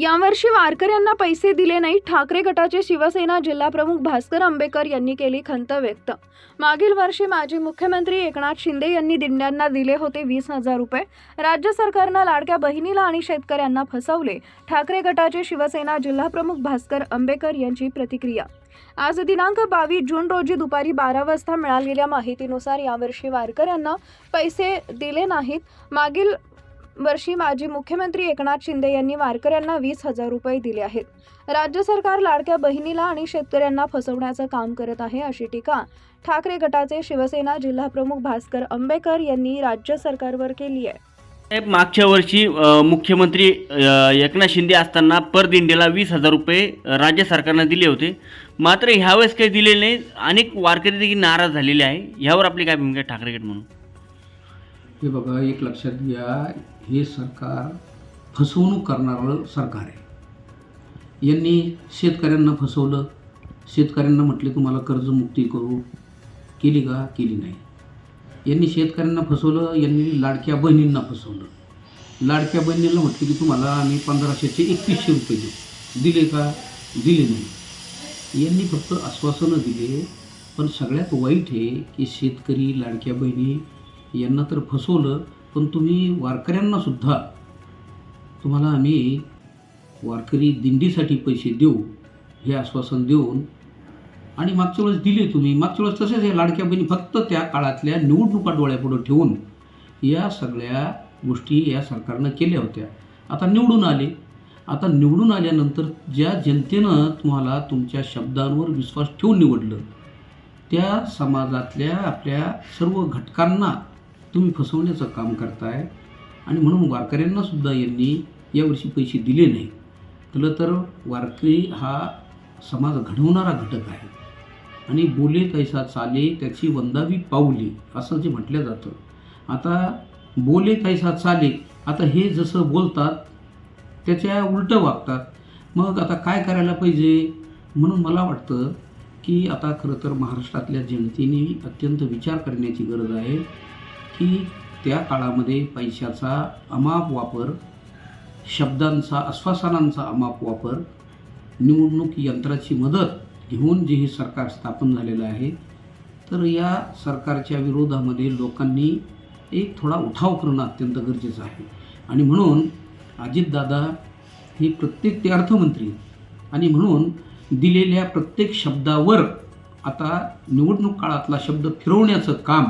यावर्षी वारकऱ्यांना पैसे दिले नाही ठाकरे गटाचे शिवसेना जिल्हाप्रमुख भास्कर आंबेकर यांनी केली खंत व्यक्त. मागील वर्षी माजी मुख्यमंत्री एकनाथ शिंदे यांनी दिंड्यांना दिले होते वीस हजार रुपये. राज्य सरकारनं लाडक्या बहिणीला आणि शेतकऱ्यांना फसवले. ठाकरे गटाचे शिवसेना जिल्हाप्रमुख भास्कर आंबेकर यांची प्रतिक्रिया. आज दिनांक बावीस जून रोजी दुपारी बारा वाजता मिळालेल्या माहितीनुसार यावर्षी वारकऱ्यांना पैसे दिले नाहीत. मागील वर्षी माजी मुख्यमंत्री एकनाथ शिंदे यांनी वारकऱ्यांना वीस हजार रुपये दिले आहेत. राज्य सरकार लाडक्या बहिणीला आणि शेतकऱ्यांना फसवण्याचं काम करत आहे अशी टीका ठाकरे गटाचे शिवसेना जिल्हाप्रमुख भास्कर आंबेकर यांनी राज्य सरकारवर केली आहे. साहेब मागच्या वर्षी मुख्यमंत्री एकनाथ शिंदे असताना पर दिंडीला वीस हजार रुपये राज्य सरकारनं दिले होते. मात्र ह्यावेळेस काही दिलेले नाही. अनेक वारकरी देखील नाराज झालेले आहे. ह्यावर आपली काय भूमिका ठाकरे गट म्हणून. हे बघा एक लक्षात घ्या हे सरकार फसवणूक करणारं सरकार आहे. यांनी शेतकऱ्यांना फसवलं. शेतकऱ्यांना म्हटले तुम्हाला कर्जमुक्ती करू. केली का? केली नाही. यांनी शेतकऱ्यांना फसवलं यांनी लाडक्या बहिणींना फसवलं. लाडक्या बहिणींना म्हटलं की तुम्हाला आम्ही पंधराशेचे एकवीसशे रुपये देऊ. दिले का? दिले नाही. यांनी फक्त आश्वासनं दिले पण सगळ्यात वाईट आहे की शेतकरी लाडक्या बहिणी यांना तर फसवलं पण तुम्ही वारकऱ्यांना सुद्धा तुम्हाला आम्ही वारकरी दिंडीसाठी पैसे देऊ हे आश्वासन देऊन आणि मागच्या वेळेस दिले तुम्ही. मागच्या वेळेस तसेच हे लाडक्या बहिणी फक्त त्या काळातल्या निवडणुका डोळ्यापुढं ठेवून या सगळ्या गोष्टी या सरकारनं केल्या होत्या. आता निवडून आले. आता निवडून आल्यानंतर ज्या जनतेनं तुम्हाला तुमच्या शब्दांवर विश्वास ठेवून निवडलं त्या समाजातल्या आपल्या सर्व घटकांना तुम्ही फसवण्याचं काम करताय. आणि म्हणून वारकऱ्यांनासुद्धा यांनी यावर्षी पैसे दिले नाही. तुला तर वारकरी हा समाज घडवणारा घटक आहे. आणि बोले तैसा चाले त्याची वंदावी पाऊली असं जे म्हटलं जातं. आता बोले तैसा चाले आता हे जसं बोलतात त्याच्या उलटं वागतात. मग आता काय करायला पाहिजे? म्हणून मला वाटतं की आता खरं तर महाराष्ट्रातल्या जनतेने अत्यंत विचार करण्याची गरज आहे. की त्या काळामध्ये पैशाचा अमाप वापर शब्दांचा आश्वासनांचा अमाप वापर निवडणूक यंत्राची मदत घेऊन जे हे सरकार स्थापन झालेलं आहे तर या सरकारच्या विरोधामध्ये लोकांनी एक थोडा उठाव करणं अत्यंत गरजेचं आहे. आणि म्हणून अजितदादा हे प्रत्येक ते अर्थमंत्री आणि म्हणून दिलेल्या प्रत्येक शब्दावर आता निवडणूक काळातला शब्द फिरवण्याचं काम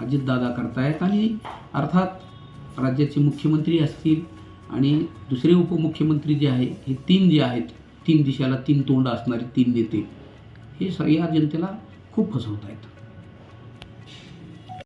अजितदादा करतायत आणि अर्थात राज्याचे मुख्यमंत्री असतील आणि दुसरे उपमुख्यमंत्री जे आहे हे तीन जे आहेत तीन दिशाला तीन तोंड असणारे तीन नेते हे सगळ्या या जनतेला खूप फसवत आहेत